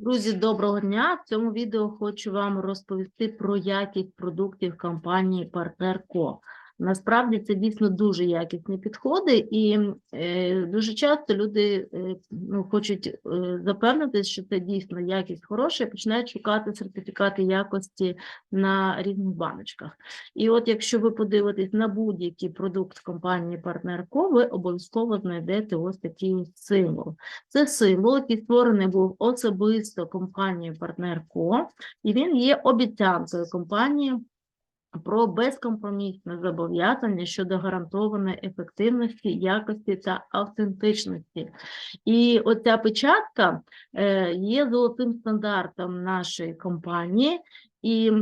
Друзі, доброго дня! В цьому відео хочу вам розповісти про якість продуктів компанії Партнер Ко. Насправді це дійсно дуже якісні підходи, і е, дуже часто люди е, ну, хочуть е, запевнитися, що це дійсно якість хороша, і починають шукати сертифікати якості на різних баночках. І от якщо ви подивитесь на будь-який продукт компанії Партнер Ко, ви обов'язково знайдете ось такий символ. Це символ, який створений був особисто компанією Партнер Ко, і він є обіцянкою компанії про безкомпромісне зобов'язання щодо гарантованої ефективності, якості та автентичності. І оця печатка е, є золотим стандартом нашої компанії, і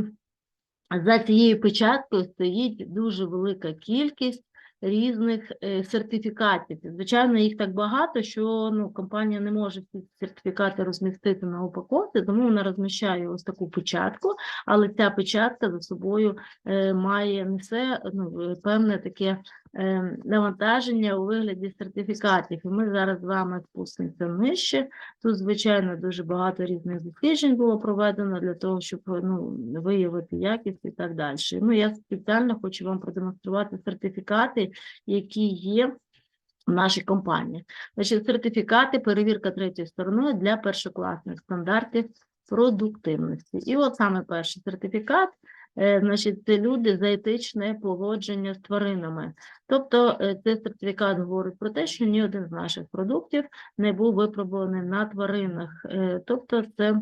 за цією печаткою стоїть дуже велика кількість різних е, сертифікатів. Звичайно, їх так багато, що ну, компанія не може всі сертифікати розмістити на упаковці, тому вона розміщає ось таку печатку, але ця печатка за собою е, має несе ну, е, певне таке навантаження у вигляді сертифікатів. І ми зараз з вами спустимося нижче. Тут, звичайно, дуже багато різних досліджень було проведено для того, щоб ну, виявити якість і так далі. Ну, я спеціально хочу вам продемонструвати сертифікати, які є в нашій компанії. Значить, сертифікати, перевірка третьою стороною для першокласних стандартів продуктивності. І от саме перший сертифікат, е, значить, це люди за етичне поводження з тваринами. Тобто е, цей сертифікат говорить про те, що ні один з наших продуктів не був випробуваний на тваринах. Е, Тобто це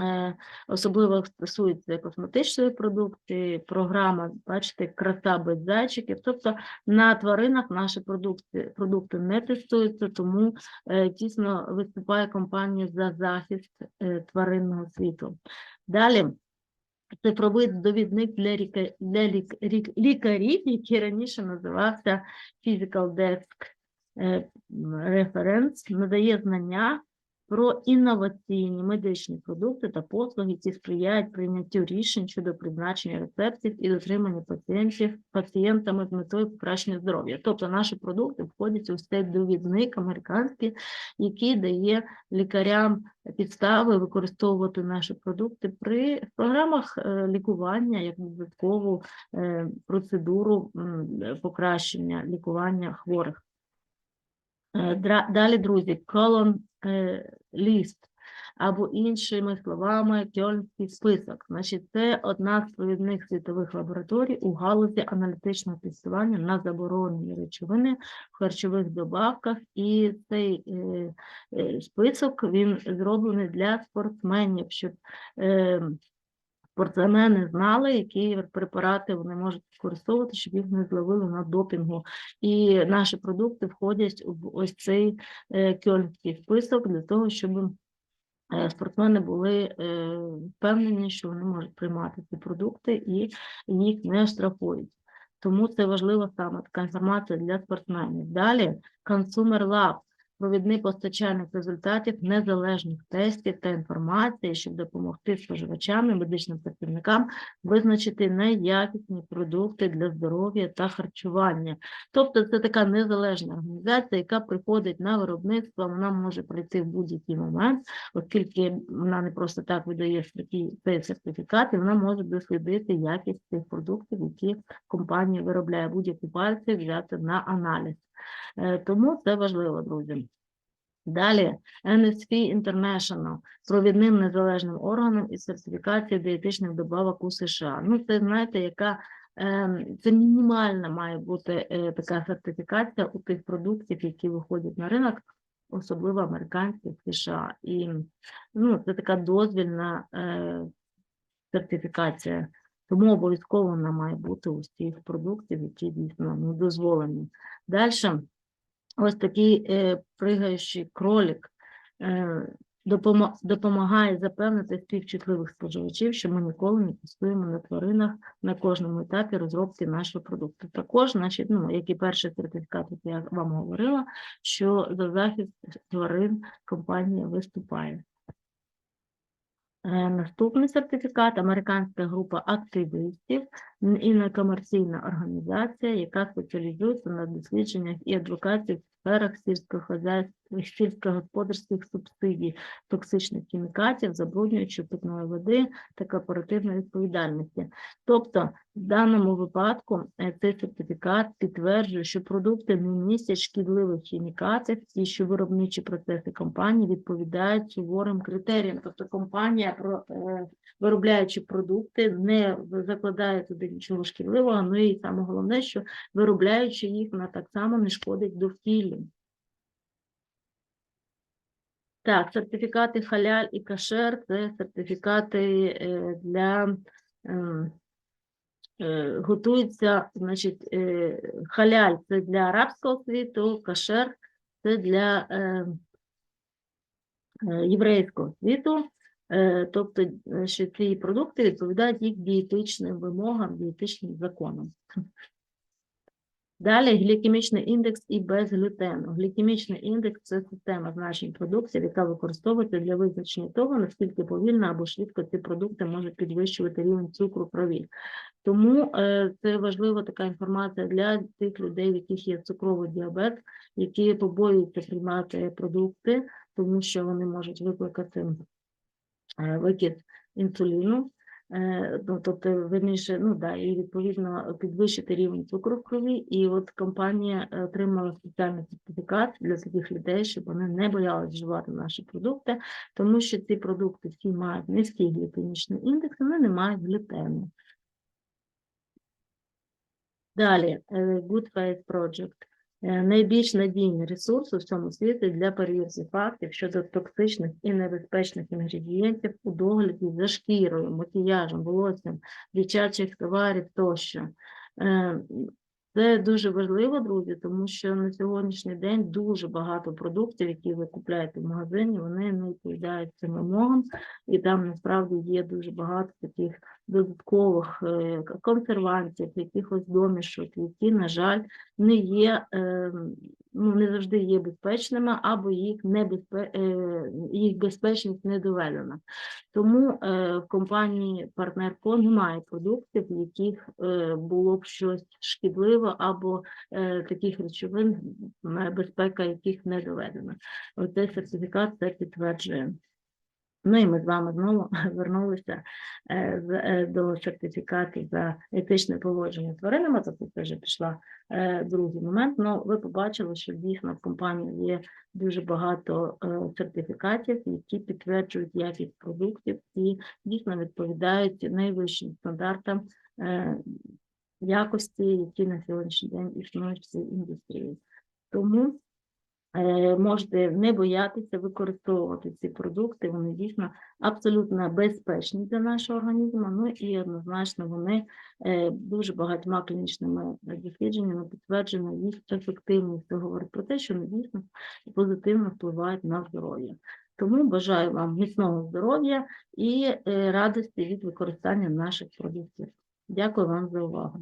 е, особливо стосується косметичної продукції, програма, бачите, краса без зайчиків. Тобто на тваринах наші продукти, продукти не тестуються, тому е, тісно виступає компанія за захист е, тваринного світу. Далі. Цифровий довідник для, лікарів, який раніше називався Physical Desk е, Reference, надає знання про інноваційні медичні продукти та послуги, які сприяють прийняттю рішень щодо призначення рецептів і дотримання пацієнтів пацієнтами з метою покращення здоров'я. Тобто наші продукти входять у цей довідник американський, який дає лікарям підстави використовувати наші продукти при програмах е, лікування як додаткову е, процедуру покращення лікування хворих. Е, Далі, друзі, колон е, ліст або іншими словами кьольнський список. Значить, це одна з провідних світових лабораторій у галузі аналітичного тестування на заборонені речовини в харчових добавках. І цей е, е, список він зроблений для спортсменів, щоб е, спортсмени знали, які препарати вони можуть використовувати, щоб їх не зловили на допінгу. І наші продукти входять в ось цей е, кьольнський список для того, щоб е, спортсмени були е, впевнені, що вони можуть приймати ці продукти і їх не штрафують. Тому це важлива саме така інформація для спортсменів. Далі Consumer Lab провідний постачальник результатів незалежних тестів та інформації, щоб допомогти споживачам і медичним працівникам визначити найякісні продукти для здоров'я та харчування. Тобто це така незалежна організація, яка приходить на виробництво, вона може прийти в будь-який момент, оскільки вона не просто так видає цей сертифікат, і вона може дослідити якість цих продуктів, які компанія виробляє будь-які пальці взяти на аналіз. Е, Тому це важливо, друзі. Далі NSP International провідним незалежним органом із сертифікації дієтичних добавок у США. Ну, це знаєте, яка ем, це мінімальна має бути е, така сертифікація у тих продуктів, які виходять на ринок, особливо американських США. І ну, це така дозвільна е, сертифікація. Тому обов'язково вона має бути у всіх продуктів, які дійсно ну, дозволені. Далі ось такий е, пригаючий кролик е, допомагає запевнити співчутливих споживачів, що ми ніколи не тестуємо на тваринах на кожному етапі розробки нашого продукту. Також, значить, ну, як і перший сертифікат, я вам говорила, що за захист тварин компанія виступає. Е, Наступний сертифікат американська група активістів некомерційна організація, яка спеціалізується на дослідженнях і адвокації сферах сільськогосподарських субсидій, токсичних хімікатів, забруднюючої питної води та корпоративної відповідальності. Тобто, в даному випадку е, цей сертифікат підтверджує, що продукти не містять шкідливих хімікатів і що виробничі процеси компанії відповідають суворим критеріям. Тобто компанія, е, виробляючи продукти, не закладає туди нічого шкідливого, ну і саме головне, що виробляючи їх, вона так само не шкодить довкіллю. Так, сертифікати халяль і кашер це сертифікати е, для ем, е, готуються, значить, е, халяль це для арабського світу, кашер це для е, е, єврейського світу. Е, Тобто, е, що ці продукти відповідають їх дієтичним вимогам, дієтичним законам. Далі глікемічний індекс і без глютену. Глікемічний індекс це система значень продуктів, яка використовується для визначення того, наскільки повільно або швидко ці продукти можуть підвищувати рівень цукру крові. Тому е, це важлива така інформація для тих людей, в яких є цукровий діабет, які побоюються приймати продукти, тому що вони можуть викликати е, викид інсуліну. Е, ну, тобто, верніше, ну да, і відповідно підвищити рівень цукру в крові. І от компанія е, отримала спеціальний сертифікат для таких людей, щоб вони не боялися вживати наші продукти, тому що ці продукти всі мають низький глікемічний індекс, вони не мають глютену. Далі, е, Good Faith Project. Е, Найбільш надійний ресурс у всьому світі для перевірки фактів щодо токсичних і небезпечних інгредієнтів у догляді за шкірою, макіяжем, волоссям, дитячих товарів тощо. Це дуже важливо, друзі, тому що на сьогоднішній день дуже багато продуктів, які ви купуєте в магазині, вони не відповідають цим вимогам, і там насправді є дуже багато таких додаткових е, консервантів, якихось домішок, які, на жаль, не є, е, ну, не завжди є безпечними, або їх, небезпе... е, їх безпечність не доведена. Тому е, в компанії Партнерко немає продуктів, в яких е, було б щось шкідливе, або таких речовин, безпека яких не доведена. Оцей сертифікат це підтверджує. Ну і ми з вами знову вернулися е, е, до сертифікатів за етичне поводження з тваринами, тобто це вже пішла е, другий момент. Ну, ви побачили, що дійсно в компанії є дуже багато сертифікатів, які підтверджують якість продуктів і дійсно відповідають найвищим стандартам якості, які на сьогоднішній день існують в цій індустрії. Тому можете не боятися використовувати ці продукти, вони дійсно абсолютно безпечні для нашого організму, ну і однозначно вони е, дуже багатьма клінічними дослідженнями підтверджено їх ефективність. Це говорить про те, що вони дійсно позитивно впливають на здоров'я. Тому бажаю вам міцного здоров'я і е, радості від використання наших продуктів. Дякую вам за увагу.